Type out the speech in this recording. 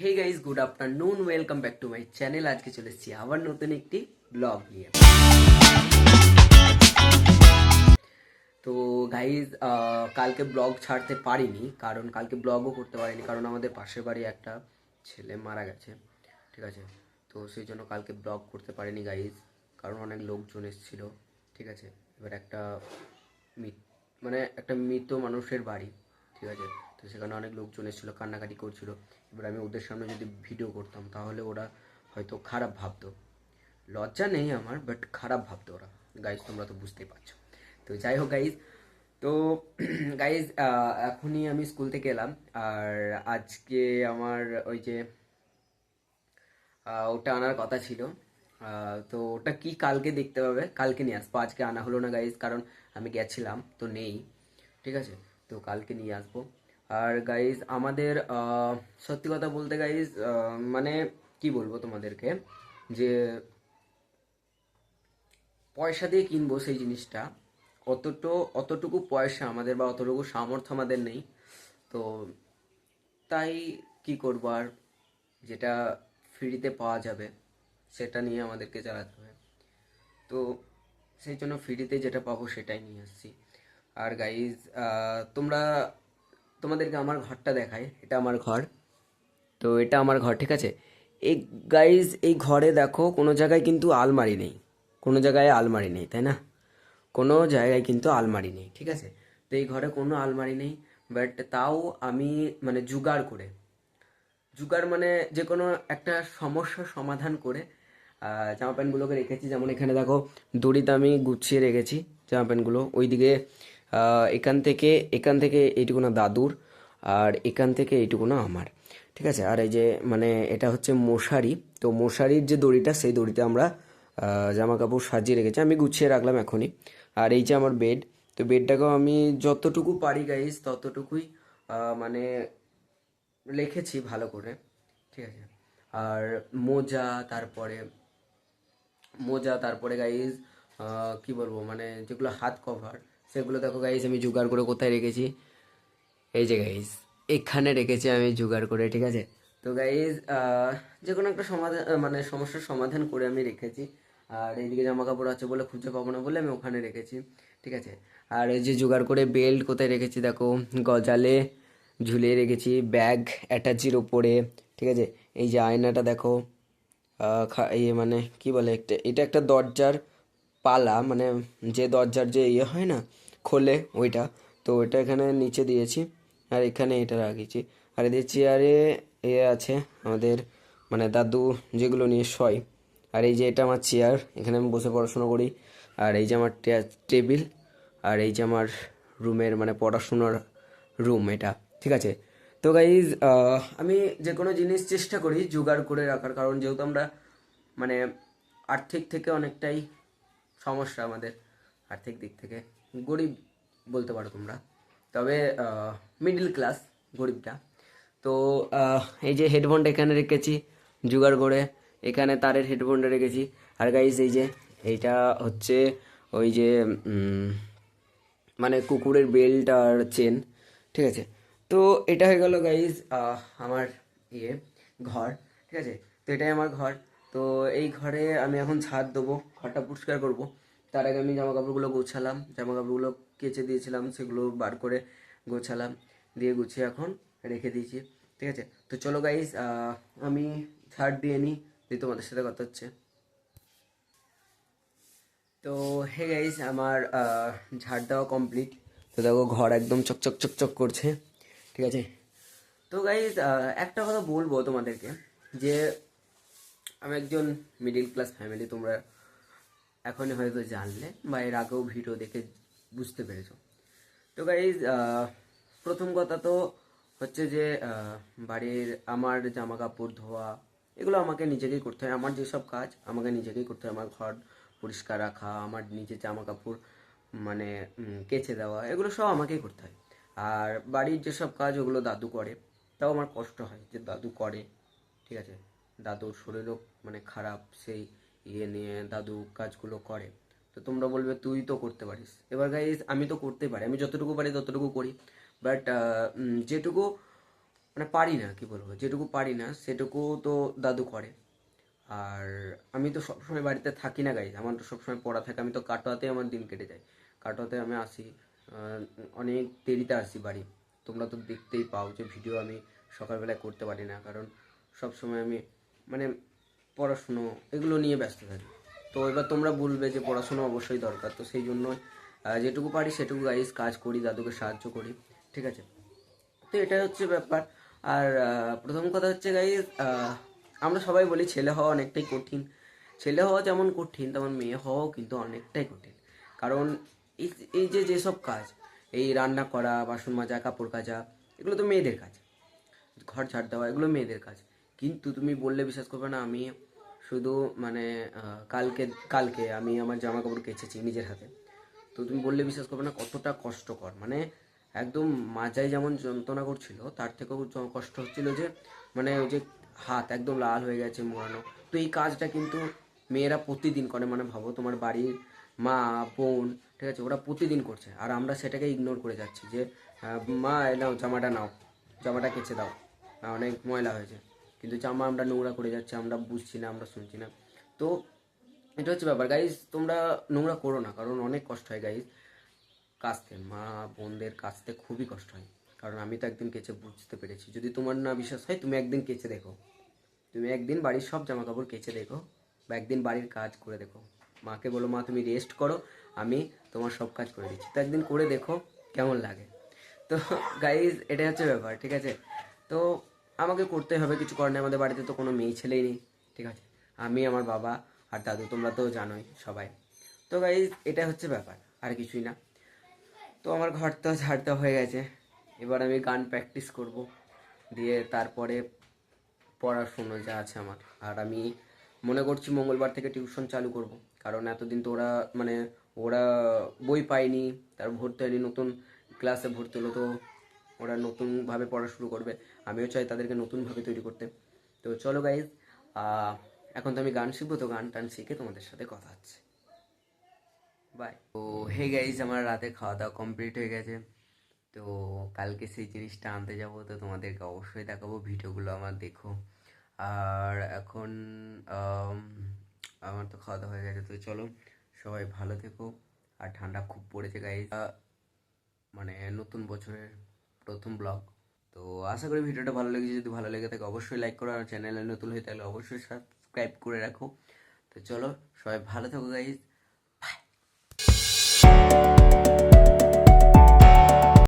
Hey guys good afternoon welcome back to my channel আজকে চলে এসেছি আবার নতুন একটি ব্লগ নিয়ে। তো গাইজ কালকে ব্লগ ছাড়তে পারিনি, কারণ কালকে ব্লগও করতে পারিনি, কারণ আমাদের পাশের বাড়ি একটা ছেলে মারা গেছে, ঠিক আছে? তো সেই জন্য কালকে ব্লগ করতে পারিনি গাইজ কারণ অনেক লোকজন এসেছিল, ঠিক আছে? এবার একটা মানে একটা মৃত মানুষের বাড়ি, ঠিক আছে? তো সেখানে অনেক লোকজন এসেছিল, কান্নাকাটি করছিল। এবার আমি ওদের সামনে যদি ভিডিও করতাম, তাহলে ওরা হয়তো খারাপ ভাবতো। লজ্জা নেই আমার বাট খারাপ ভাবতো ওরা। গাইজ তোমরা তো বুঝতেই পারছ। তো যাই হোক গাইজ তো গাইজ এখনই আমি স্কুল থেকে এলাম। আর আজকে আমার ওই যে ওটা আনার কথা ছিল। তো ওটা কি কালকে দেখতে পাবে? কালকে নিয়ে আসব। আজকে আনা হলো না গাইজ কারণ আমি গেছিলাম, তো নেই। ঠিক আছে? তো কালকে নিয়ে আসব। আর গাইজ আমাদের সত্যি কথা বলতে গাইজ মানে কি বলব তোমাদেরকে? যে পয়সা দিয়ে কিনবো সেই জিনিসটা, অতটো, অতটুকু পয়সা আমাদের বা অতটুকু সামর্থ্য আমাদের নেই। তো তাই কি করব আর? যেটা ফ্রিতে পাওয়া যাবে, সেটা নিয়ে আমাদেরকে চালাতে হবে। তো সেই জন্য ফ্রিতে যেটা পাবো সেটাই নিয়ে আসছি। আর গাইজ তোমরা তোমাদেরকে আমার ঘরটা দেখাই। এটা আমার ঘর। তো এটা আমার ঘর, ঠিক আছে? এই গাইজ এই ঘরে দেখো, কোনো জায়গায় কিন্তু আলমারি নেই। কোনো জায়গায় আলমারি নেই, তাই না? কোনো জায়গায় কিন্তু আলমারি নেই, ঠিক আছে? তো এই ঘরে কোনো আলমারি নেই বাট তাও আমি মানে জোগাড় করে। জোগাড় মানে যে কোনো একটা সমস্যার সমাধান করে জামা প্যান্টগুলোকে রেখেছি। যেমন এখানে দেখো, দড়িতে আমি গুছিয়ে রেখেছি জামা প্যান্টগুলো। ওইদিকে এখান থেকে এখান থেকে এইটুকু না দাদুর, আর এখান থেকে এইটুকু না আমার। ঠিক আছে? আর এই যে মানে এটা হচ্ছে মশারি। তো মশারির যে দড়িটা, সেই দড়িতে আমরা জামা কাপড় সাজিয়ে রেখেছি। আমি গুছিয়ে রাখলাম এখনই। আর এই যে আমার বেড তো বেডটাকেও আমি যতটুকু পারি গাইজ ততটুকুই মানে লিখেছি ভালো করে। ঠিক আছে? আর মোজা, তারপরে মোজা, তারপরে গাইজ কি বলব? মানে যেগুলো হাত কভার সেগুলো দেখো গাইস আমি জোগাড় করে কোথায় রেখেছি? এই যে গাইস এখানে রেখেছি আমি জোগাড় করে, ঠিক আছে? তো গাইজ যে কোনো একটা সমাধান মানে সমস্যার সমাধান করে আমি রেখেছি। আর এইদিকে জামা কাপড় আছে বলে খুঁজে পাবো না বলে আমি ওখানে রেখেছি, ঠিক আছে? আর এই যে জোগাড় করে বেল্ট কোথায় রেখেছি দেখো, গজালে ঝুলিয়ে রেখেছি ব্যাগ অ্যাটাচির ওপরে ঠিক আছে? এই যে আয়নাটা দেখো ইয়ে মানে কি বলে, একটা, এটা একটা দরজার পালা মানে যে দরজার যে ইয়ে হয় না খোলে ওইটা। তো ওইটা এখানে নিচে দিয়েছি আর এখানে এটা রাখিয়েছি আর এদের চেয়ারে এ আছে আমাদের মানে দাদু যেগুলো নিয়ে শয়। আর এই যে এটা আমার চেয়ার এখানে আমি বসে পড়াশোনা করি। আর এই যে আমার টেবিল আর এই যে আমার রুমের মানে পড়াশোনার রুম এটা, ঠিক আছে? তো গাইজ আমি যে কোনো জিনিস চেষ্টা করি জোগাড় করে রাখার, কারণ যেহেতু আমরা মানে আর্থিক থেকে অনেকটাই সমস্যা আমাদের আর্থিক দিক থেকে। গরিব বলতে পারো তোমরা। তবে মিডল ক্লাস গরিবটা তো এই যে হেডফোনটা এখানে রেখেছি, জোগাড় করে। এখানে তারের হেডফোনটা রেখেছি। আর গাইজ এই যে, এইটা হচ্ছে ওই যে মানে কুকুরের বেল্ট আর চেন ঠিক আছে? তো, এটা হয়ে গেল গাইজ আমার ইয়ে ঘর, ঠিক আছে? তো এটাই আমার ঘর। তো, এই ঘরে আমি এখন ছাদ দেবো, ঘরটা পরিষ্কার করব। তার আগে আমি জামা কাপড়গুলো গোছালাম জামা কাপড়গুলো কেচে দিয়েছিলাম, সেগুলো বার করে গোছালাম, দিয়ে গুছিয়ে এখন রেখে দিয়েছি, ঠিক আছে? তো চলো গাইজ আমি ছাড় দিয়ে নিই, দিয়ে তোমাদের সাথে কথা হচ্ছে। তো হে গাইস আমার ঝাড় দেওয়া কমপ্লিট তো দেখো ঘর একদম চকচক চকচক করছে, ঠিক আছে? তো গাইস একটা কথা বলব তোমাদেরকে, যে আমি একজন মিডিল ক্লাস ফ্যামিলি তোমরা এখনই হয়তো জানলে বা এর আগেও ভিডিও দেখে বুঝতে পেরেছ। তো গাইজ প্রথম কথা তো হচ্ছে যে বাড়ির আমার জামা কাপড় ধোয়া, এগুলো আমাকে নিজেকেই করতে হয়। আমার যেসব কাজ, আমাকে নিজেকেই করতে হয়। আমার ঘর পরিষ্কার রাখা, আমার নিজের জামা কাপড় মানে কেচে দেওয়া, এগুলো সব আমাকেই করতে হয়। আর বাড়ির যেসব কাজ, ওগুলো দাদু করে, তাও আমার কষ্ট হয় যে দাদু করে, ঠিক আছে? দাদুর শরীরও মানে খারাপ, সেই ইয়ে নিয়ে দাদু কাজগুলো করে। তো তোমরা বলবে, তুই তো করতে পারিস। এবার গাইজ আমি তো করতে পারি, আমি যতটুকু পারি ততটুকু করি। বাট যেটুকু মানে পারি না, কি বলব? যেটুকু পারি না, সেটুকু তো দাদু করে। আর আমি তো সবসময় বাড়িতে থাকি না গাইজ আমার তো সবসময় পড়া থাকে। আমি তো কাটোয়াতে আমার দিন কেটে যায়। কাটোয়াতে আমি আসি অনেক দেরিতে আসি বাড়ি। তোমরা তো দেখতেই পাও যে ভিডিও আমি সকালবেলায় করতে পারি না। কারণ সবসময় আমি মানে পড়াশুনো এগুলো নিয়ে ব্যস্ত থাকি। তো এবার তোমরা বলবে যে পড়াশুনো অবশ্যই দরকার। তো সেই জন্য যেটুকু পারি সেটুকু গাইজ কাজ করি, দাদুকে সাহায্য করি, ঠিক আছে? তো এটাই হচ্ছে ব্যাপার। আর প্রথম কথা হচ্ছে গাইজ আমরা সবাই বলি ছেলে হওয়া অনেকটাই কঠিন। ছেলে হওয়া যেমন কঠিন, তেমন মেয়ে হওয়াও কিন্তু অনেকটাই কঠিন। কারণ এই এই যে যেসব কাজ, এই রান্না করা, বাসন মাজা, কাপড় কাচা, এগুলো তো মেয়েদের কাজ। ঘর ঝাড় দেওয়া, এগুলো মেয়েদের কাজ। কিন্তু তুমি বললে বিশ্বাস করবে না, আমি শুধু মানে কালকে কালকে আমি আমার জামা কাপড় কেচেছি নিজের হাতে। তো তুমি বললে বিশ্বাস করবে না, কতটা কষ্টকর। মানে একদম মাজায় যেমন যন্ত্রণা করছিল, তার থেকেও কষ্ট হচ্ছিল যে মানে ওই যে হাত একদম লাল হয়ে গেছে মোড়ানো। তো এই কাজটা কিন্তু মেয়েরা প্রতিদিন করে মানে ভাবো তোমার বাড়ির মা, বোন, ঠিক আছে, ওরা প্রতিদিন করছে। আর আমরা সেটাকে ইগনোর করে যাচ্ছি যে মা নাও, জামাটা নাও, জামাটা কেচে দাও। অনেক ময়লা হয়েছে। কিন্তু জামা আমরা নোংরা করে যাচ্ছি, আমরা বুঝছি না, আমরা শুনছি না। তো এটা হচ্ছে ব্যাপার। গাইজ তোমরা নোংরা করো না, কারণ অনেক কষ্ট হয় গাইজ কাচতে মা বোনদের কাচতে খুবই কষ্ট হয়। কারণ আমি তো একদিন কেচে বুঝতে পেরেছি। যদি তোমার না বিশ্বাস হয়, তুমি একদিন কেচে দেখো। তুমি একদিন বাড়ির সব জামা কাপড় কেচে দেখো বা একদিন বাড়ির কাজ করে দেখো। মাকে বলো, মা, তুমি রেস্ট করো, আমি তোমার সব কাজ করে দিচ্ছি। তো একদিন করে দেখো, কেমন লাগে। তো গাইজ এটাই হচ্ছে ব্যাপার, ঠিক আছে? তো আমাকে করতে হবে, কিছু করার নেই, আমাদের বাড়িতে তো কোনো মেয়ে ছেলেই নেই, ঠিক আছে? আমি, আমার বাবা আর দাদু, তোমরা তো জানোই সবাই। তো গাইজ এটা হচ্ছে ব্যাপার, আর কিছুই না। তো আমার ঘর তো ঝাড়তে হয়ে গেছে, এবার আমি গান প্র্যাকটিস করব, দিয়ে তারপরে পড়াশুনো যা আছে আমার। আর আমি মনে করছি মঙ্গলবার থেকে টিউশন চালু করব, কারণ এতদিন তো ওরা মানে ওরা বই পায়নি, তার ভর্তি হয়নি, নতুন ক্লাসে ভর্তি হলো, তো ওরা নতুনভাবে পড়া শুরু করবে। আমিও চাই তাদেরকে নতুনভাবে তৈরি করতে। তো চলো গাইজ এখন তো আমি গান শিখব, তো গান টান শিখে তোমাদের সাথে কথা হচ্ছে। বাই তো হে গাইজ আমার রাতে খাওয়া দাওয়া কমপ্লিট হয়ে গেছে। তো কালকে সেই জিনিসটা আনতে যাব, তো তোমাদেরকে অবশ্যই দেখাবো, ভিডিওগুলো আমার দেখো। আর এখন আমার তো খাওয়া দাওয়া হয়ে গেছে, তো চলো সবাই ভালো থেকো। আর ঠান্ডা খুব পড়েছে গাইজ মানে নতুন বছরের প্রথম ব্লগ। তো আশা করি ভিডিওটা ভালো লেগেছে। যদি ভালো লেগে থাকে, অবশ্যই লাইক করো আর চ্যানেলে নতুন হয়ে থাকলে অবশ্যই সাবস্ক্রাইব করে রাখো। তো চলো, সবাই ভালো থাকো গাইজ